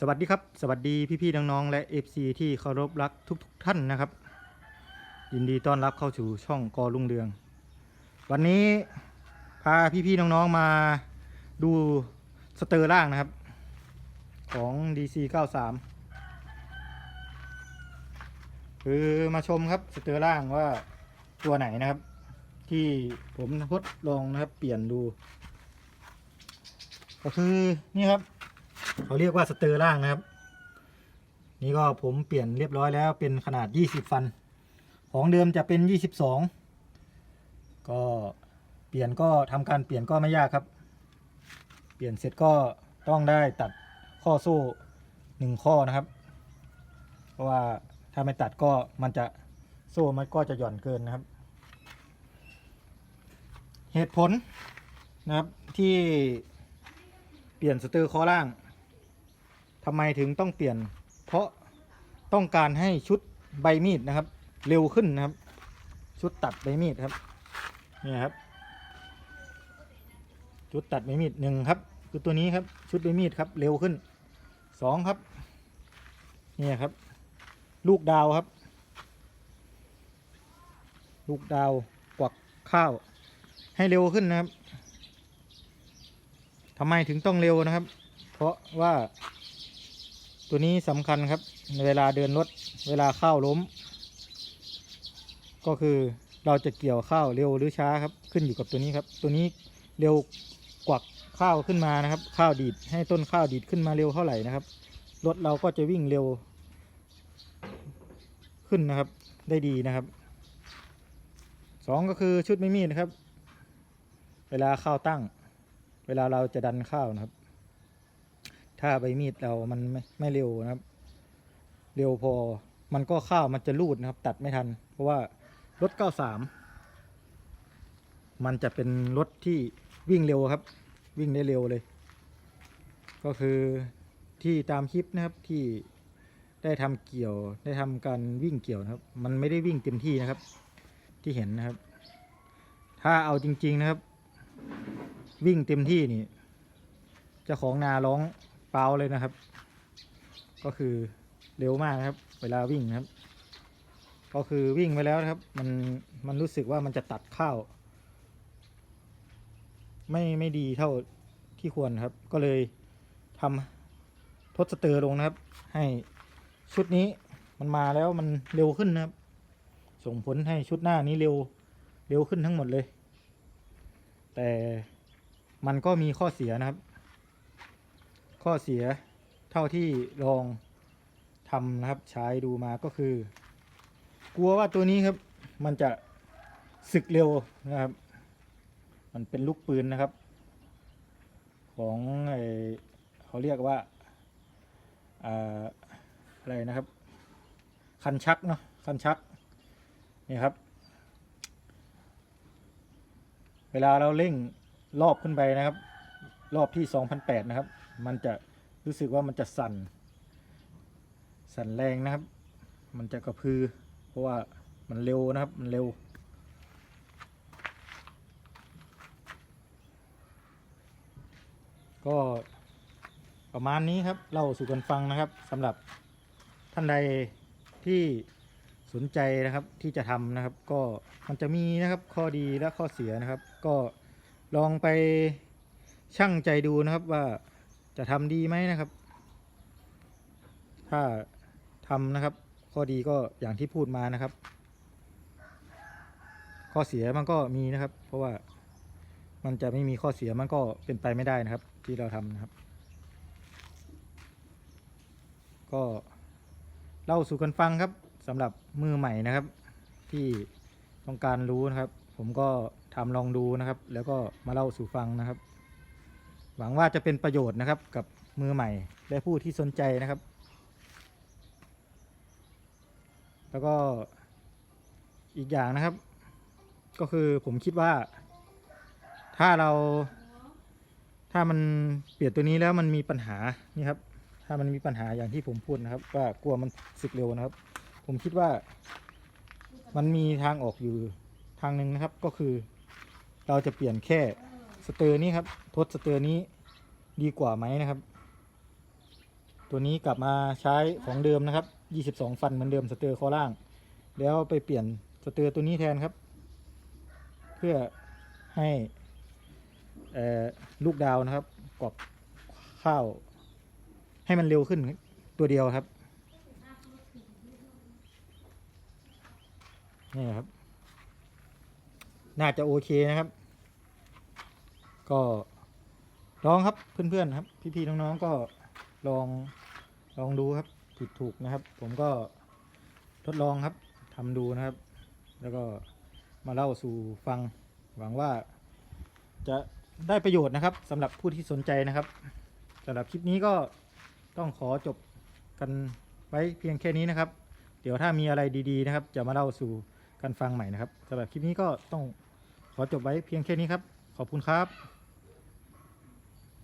สวัสดีครับ สวัสดีพี่ๆน้องๆและ FC ที่เคารพรักทุกๆท่านนะครับ ยินดีต้อนรับเข้าสู่ช่องกอลุงเรือง วันนี้พาพี่ๆน้องๆมาดูสเตอร์ล่างนะครับ ของ DC 93 คือมาชมครับสเตอร์ล่างว่าตัวไหนนะครับ ที่ผมทดลองนะครับเปลี่ยนดู ก็คือนี่ครับ เขาเรียกว่าสเตอร์ล่างนะครับ นี่ก็ผมเปลี่ยนเรียบร้อยแล้วเป็นขนาด 20 ฟัน ของเดิมจะเป็น 22 ก็เปลี่ยนก็ทำการเปลี่ยนก็ไม่ยากครับ เปลี่ยนเสร็จก็ต้องได้ตัดข้อโซ่หนึ่งข้อนะครับ เพราะว่าถ้าไม่ตัดก็มันจะโซ่มันก็จะหย่อนเกินนะครับ เหตุผลนะครับที่เปลี่ยนสเตอร์คอล่าง ทำไมถึงต้องเปลี่ยน เพราะต้องการให้ชุดใบมีดนะครับ เร็วขึ้นนะครับ ชุดตัดใบมีดครับนี่ครับ ชุดตัดใบมีดหนึ่งครับ คือตัวนี้ครับชุดใบมีดครับ เร็วขึ้นสองครับนี่ครับ ลูกดาวครับ ลูกดาวกวักข้าว ให้เร็วขึ้นนะครับทำไมถึงต้องเร็วนะครับ เพราะว่า ตัวนี้สำคัญครับในเวลาเดินรถเวลาข้าวล้ม ก็คือเราจะเกี่ยวข้าวเร็วหรือช้าครับ ขึ้นอยู่กับตัวนี้ครับ ตัวนี้เร็วกวักข้าวขึ้นมานะครับ ข้าวดีดให้ต้นข้าวดีดขึ้นมาเร็วเท่าไหร่นะครับรถเราก็จะวิ่งเร็ว ขึ้นนะครับ ได้ดีนะครับสองก็คือชุดไม่มีนะครับ เวลาข้าวตั้ง เวลาเราจะดันข้าวนะครับ ถ้าใบมีดเรามันไม่ไม่เร็วนะครับ เร็วพอมันก็ข้าวมันจะรูดนะครับ ตัดไม่ทัน เพราะว่ารถ 93 มันจะเป็นรถที่วิ่งเร็วครับ วิ่งได้เร็วเลย ก็คือที่ตามคลิปนะครับที่ได้ทำเกี่ยวได้ทำการวิ่งเกี่ยวนะครับ มันไม่ได้วิ่งเต็มที่นะครับ ที่เห็นนะครับ ถ้าเอาจริง ๆนะครับ วิ่งเต็มที่นี่เจ้าของนาร้อง เปล่าเลยนะครับ ก็คือเร็วมากนะครับ เวลาวิ่งนะครับ ก็คือวิ่งไปแล้วนะครับ มันมันรู้สึกว่ามันจะตัดข้าว ไม่ไม่ดีเท่าที่ควรครับ ก็เลยทำทดสเตอร์ลงนะครับ ให้ชุดนี้มันมาแล้วมันเร็วขึ้นนะครับ ส่งผลให้ชุดหน้านี้เร็วเร็วขึ้นทั้งหมดเลย แต่มันก็มีข้อเสียนะครับ ข้อเสียเท่าที่ลองทำนะครับใช้ดูมาก็คือ กลัวว่าตัวนี้ครับ มันจะสึกเร็วนะครับ มันเป็นลูกปืนนะครับ ของไอเขาเรียกว่าอ่าอะไรนะครับ คันชักเนาะคันชักนี่ครับ เวลาเราเร่งรอบขึ้นไปนะครับ รอบที่ 2008 นะครับ มันจะรู้สึกว่ามันจะสั่น สั่นแรงนะครับ มันจะกระพือ เพราะว่ามันเร็วนะครับ มันเร็ว ก็ประมาณนี้ครับเล่าสู่กันฟังนะครับสำหรับท่านใดที่สนใจนะครับที่จะทำนะครับ ก็มันจะมีนะครับข้อดีและข้อเสียนะครับ ก็ลองไปชั่งใจดูนะครับว่า จะทำดีไหมนะครับ ถ้าทำนะครับ ข้อดีก็อย่างที่พูดมานะครับ ข้อเสียมันก็มีนะครับ เพราะว่ามันจะไม่มีข้อเสียมันก็เป็นไปไม่ได้นะครับ ที่เราทำนะครับ ก็เล่าสู่กันฟังครับสำหรับมือใหม่นะครับ ที่ต้องการรู้นะครับ ผมก็ทำลองดูนะครับ แล้วก็มาเล่าสู่ฟังนะครับ หวังว่าจะเป็นประโยชน์นะครับกับมือใหม่และผู้ที่สนใจนะครับ แล้วก็อีกอย่างนะครับ ก็คือผมคิดว่า ถ้าเราถ้ามันเปลี่ยนตัวนี้แล้วมันมีปัญหานี่ครับ ถ้ามันมีปัญหาอย่างที่ผมพูดนะครับ ว่ากลัวมันสึกเร็วนะครับ ผมคิดว่ามันมีทางออกอยู่ทางหนึ่งนะครับ ก็คือเราจะเปลี่ยนแค่ สเตอร์นี้ครับ ทดสเตอร์นี้ดีกว่าไหมนะครับ ตัวนี้กลับมาใช้ของเดิมนะครับ 22 ฟันเหมือนเดิมสเตอร์คอล่าง แล้วไปเปลี่ยนสเตอร์ตัวนี้แทนครับ เพื่อให้ลูกดาวนะครับกรอบข้าว ให้มันเร็วขึ้นตัวเดียวครับนี่ครับ น่าจะโอเคนะครับ ก็ลองครับเพื่อนๆครับ พี่ๆน้องๆก็ลองลองดูครับผิดถูกนะครับ ผมก็ทดลองครับทำดูนะครับ แล้วก็มาเล่าสู่ฟังหวังว่าจะได้ประโยชน์นะครับสำหรับผู้ที่สนใจนะครับสำหรับคลิปนี้ก็ต้องขอจบกันไว้เพียงแค่นี้นะครับ เดี๋ยวถ้ามีอะไรดีๆนะครับ จะมาเล่าสู่กันฟังใหม่นะครับสำหรับคลิปนี้ก็ต้องขอจบไว้เพียงแค่นี้ครับ ขอบคุณครับ